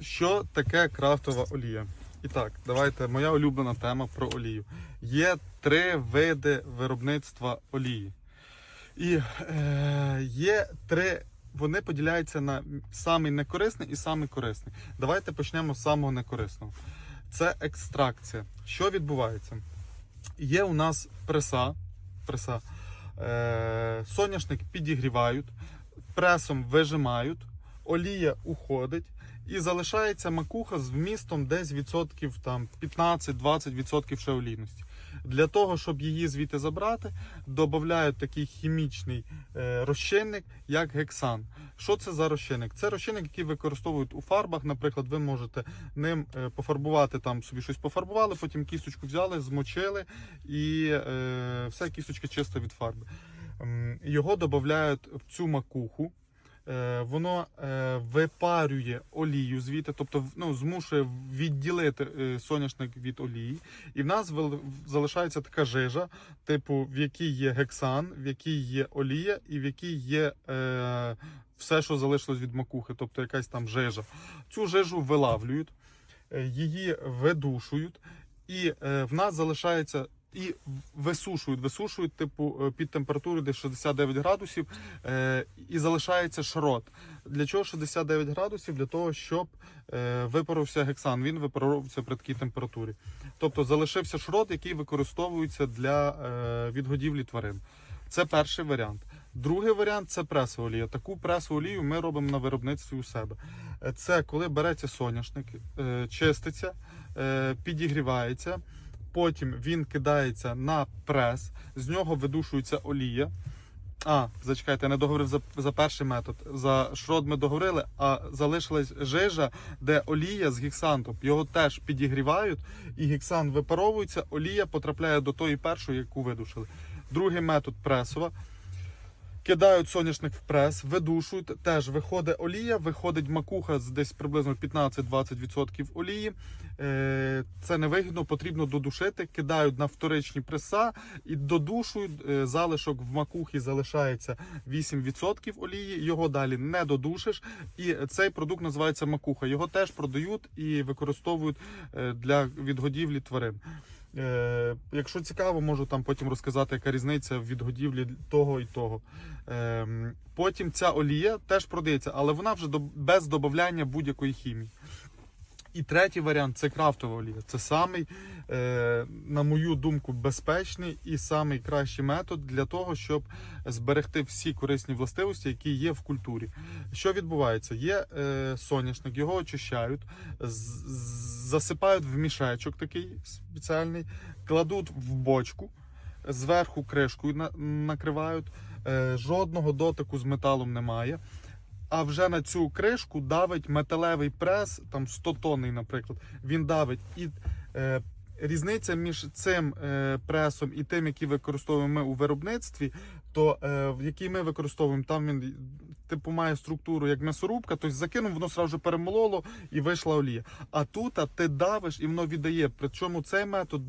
Що таке крафтова олія? І так, давайте моя улюблена тема про олію. Є три види виробництва олії. І е, є три. Вони поділяються на самий некорисний і самий корисний. Давайте почнемо з самого некорисного. Це екстракція. Що відбувається? Є у нас преса, преса е, соняшник підігрівають, пресом вижимають, олія уходить і залишається макуха з вмістом десь відсотків там 15-20% відсотків ще. Для того, щоб її звідти забрати, додають такий хімічний е, розчинник, як гексан. Що це за розчинник? Це розчинник, який використовують у фарбах. Наприклад, ви можете ним е, пофарбувати там собі щось пофарбували, потім кісточку взяли, змочили і е, все кісточка чиста від фарби. Його додають в цю макуху. Е, Воно е, випарює олію звідти, тобто ну, змушує відділити е, соняшник від олії. І в нас залишається така жижа, типу, в якій є гексан, в якій є олія, і в якій є е, все, що залишилось від макухи, тобто якась там жижа. Цю жижу вилавлюють, її видушують, і в нас залишається. І висушують, висушують, типу, е, під температурою десь 69 градусів, е, і залишається шрот. Для чого 69 градусів? Для того, щоб е, випарився гексан. Він випаровується при такій температурі. Тобто залишився шрот, який використовується для е, відгодівлі тварин. Це перший варіант. Другий варіант це пресова олія. Таку пресову олію ми робимо на виробництві у себе. Це коли береться соняшник, е, чиститься, е, підігрівається. Потім він кидається на прес, з нього видушується олія. А, зачекайте, я не договорив за, за перший метод. За шрод ми договорили, а залишилась жижа, де олія з гіксантом. Його теж підігрівають, і гіксан випаровується, олія потрапляє до тої першої, яку видушили. Другий метод пресова. Кидають соняшник в прес, видушують, теж виходить олія, виходить макуха з десь приблизно 15-20% олії. Е, Це невигідно, потрібно додушити, кидають на вторичні преса і додушують. Е, Залишок в макухі залишається 8% олії, його далі не додушиш. І цей продукт називається макуха. Його теж продають і використовують е, для відгодівлі тварин. Е, якщо цікаво, можу там потім розказати, яка різниця в відгодівлі того і того. Е, потім ця олія теж продається, але вона вже до, без додавання будь-якої хімії. І третій варіант це крафтова олія. Це самий, е, на мою думку, безпечний і самий кращий метод для того, щоб зберегти всі корисні властивості, які є в культурі. Що відбувається? Є е, соняшник, його очищають, засипають в мішечок такий спеціальний, кладуть в бочку, зверху кришкою на- накривають. Е, жодного дотику з металом немає. А вже на цю кришку давить металевий прес, там 100 тонний, наприклад. Він давить. І е, різниця між цим е, пресом і тим, який використовуємо ми у виробництві, то е, який ми використовуємо, там він типу має структуру як м'ясорубка, тобто закинув, воно сразу перемололо і вийшла олія. А тут а ти давиш і воно віддає. Причому цей метод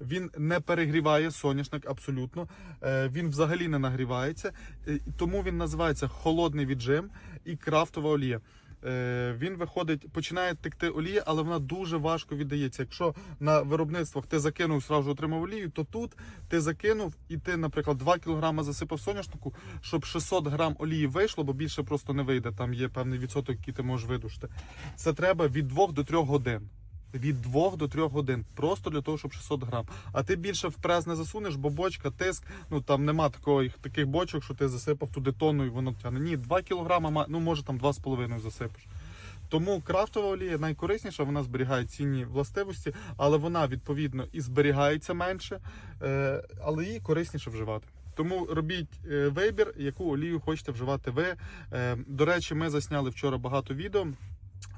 він не перегріває соняшник абсолютно, е, він взагалі не нагрівається, е, тому він називається холодний віджим і крафтова олія. Е, Він виходить, починає текти олія, але вона дуже важко віддається. Якщо на виробництвах ти закинув, сразу отримав олію, то тут ти закинув і ти, наприклад, 2 кг засипав соняшнику, щоб 600 грам олії вийшло, бо більше просто не вийде. Там є певний відсоток, який ти можеш видушити. Це треба від 2 до 3 годин. Від 2 до 3 годин, просто для того, щоб 600 грам. А ти більше в прес не засунеш, бо бочка, тиск, ну там нема такої, таких бочок, що ти засипав туди тонну і воно тягне. Ні, 2 кілограма, ма- ну може там 2,5 засипиш. Тому крафтова олія найкорисніша, вона зберігає цінні властивості, але вона відповідно і зберігається менше, е, але її корисніше вживати. Тому робіть е, вибір, яку олію хочете вживати ви. Е, До речі, ми засняли вчора багато відео.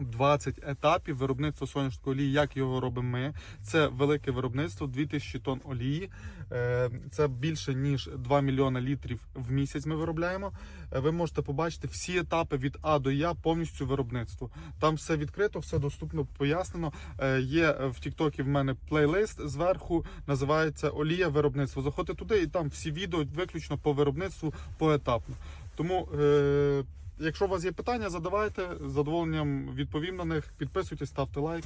20 етапів виробництва соняшникової олії, як його робимо ми. Це велике виробництво, 2000 тонн олії. Е, Це більше ніж 2 мільйона літрів в місяць. Ми виробляємо. Е, Ви можете побачити всі етапи від А до Я повністю виробництво. Там все відкрито, все доступно, пояснено. Е, Є в Тіктокі в мене плейлист зверху, називається Олія виробництво. Заходьте туди, і там всі відео виключно по виробництву поетапно. Тому якщо у вас є питання, задавайте з задоволенням відповім на них. Підписуйтесь, ставте лайк.